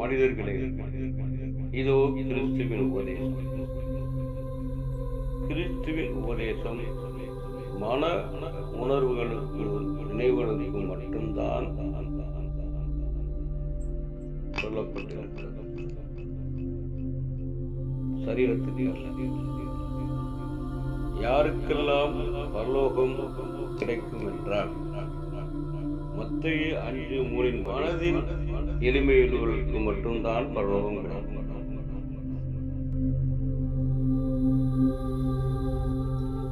மனிதர்களே இதோ கிறிஸ்துவின் உபதேசம். கிறிஸ்துவின் உபதேசம் மன உணர்வுகளுக்கு நினைவுகளுக்கு மட்டும்தான். சொல்லப்பட்டிருக்கிறது. சரீரத்துக்கு யாருக்கெல்லாம் பரலோகம் கிடைக்கும் என்றால் மத்திய அஞ்சு மூலின் மனதின் எளிமையுள்ளவர்களுக்கு மட்டும்தான் பரலோகம் கிடைக்கும்.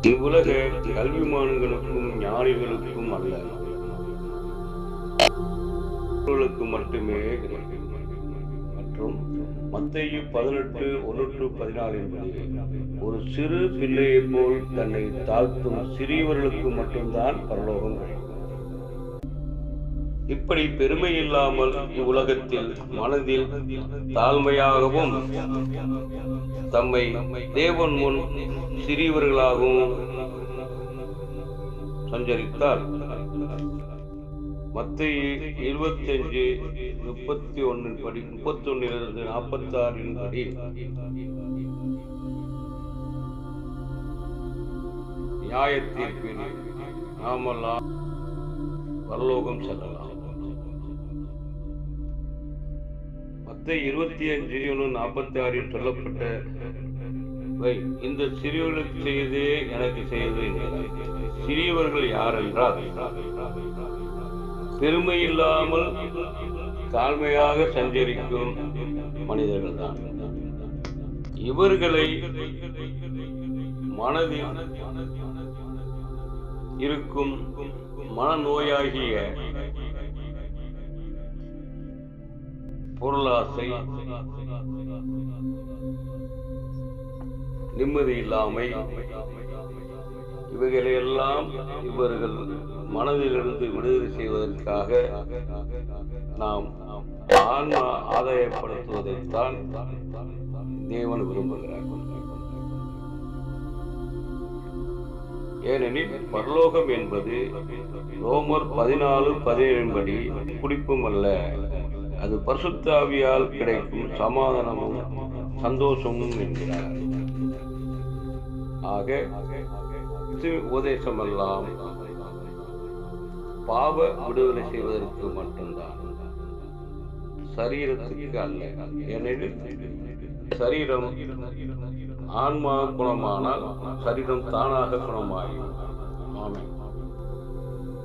இவ்வுலக கல்விமான்களுக்கும் ஞானிகளுக்கும் அல்ல. மட்டுமே மற்றும் மத்திய பதினெட்டு ஒன்று பதினாலு ஒரு சிறு பிள்ளையை போல் தன்னை தாழ்த்தும் சிறியவர்களுக்கு மட்டும்தான் பரலோகம் கிடைக்கும். இப்படி பெருமை இல்லாமல் இவ்வுலகத்தில் மனதில் தாழ்மையாகவும் தம்மை தேவன் முன் சிறியவர்களாகவும் சஞ்சரித்தார். மத்திய இருபத்தி அஞ்சு முப்பத்தி ஒன்னின் படி முப்பத்தி ஒன்னிலிருந்து நாற்பத்தி ஆறின் படி. நியாய தீர்ப்பில் நாமெல்லாம் பரலோகம் செல்லலாம். மத்திய இருபத்தி அஞ்சு ஒன்று நாற்பத்தி ஆறில் சொல்லப்பட்ட இந்த சிறியவர்களுக்கு செய்தே எனக்கு செய்தது சிறியவர்கள் யார் என்றால் பெருமை இல்லாமல் தாழ்மையாக சஞ்சரிக்கும் மனிதர்கள் தான் இவர்களை மனதில் இருக்கும் மனநோயாகிய பொருளாசை. நிம்மதி இல்லாமை. இவைகளையெல்லாம் இவர்கள் மனதிலிருந்து விடுதலை செய்வதற்காக நாம் ஆன்மா ஆதாயப்படுத்துவதைத்தான் தேவன் விரும்புகிறார். ஏனெனில் பரலோகம் என்பது ரோமர் பதினாலு பதினேழின்படி குடிப்பும் அல்ல. அது பரிசுத்தாவியால் கிடைக்கும் சமாதானமும் சந்தோஷமும் என்கிறார். ஆக இது உபதேசமெல்லாம் பாவ விடுதலை செய்வதற்கு மட்டும்தான். சரீரத்துக்கு அல்ல. ஏனெனில் சரீரம் ஆன்மா குணமானால் சரீரம் தானாக குணமாகும் ஆமை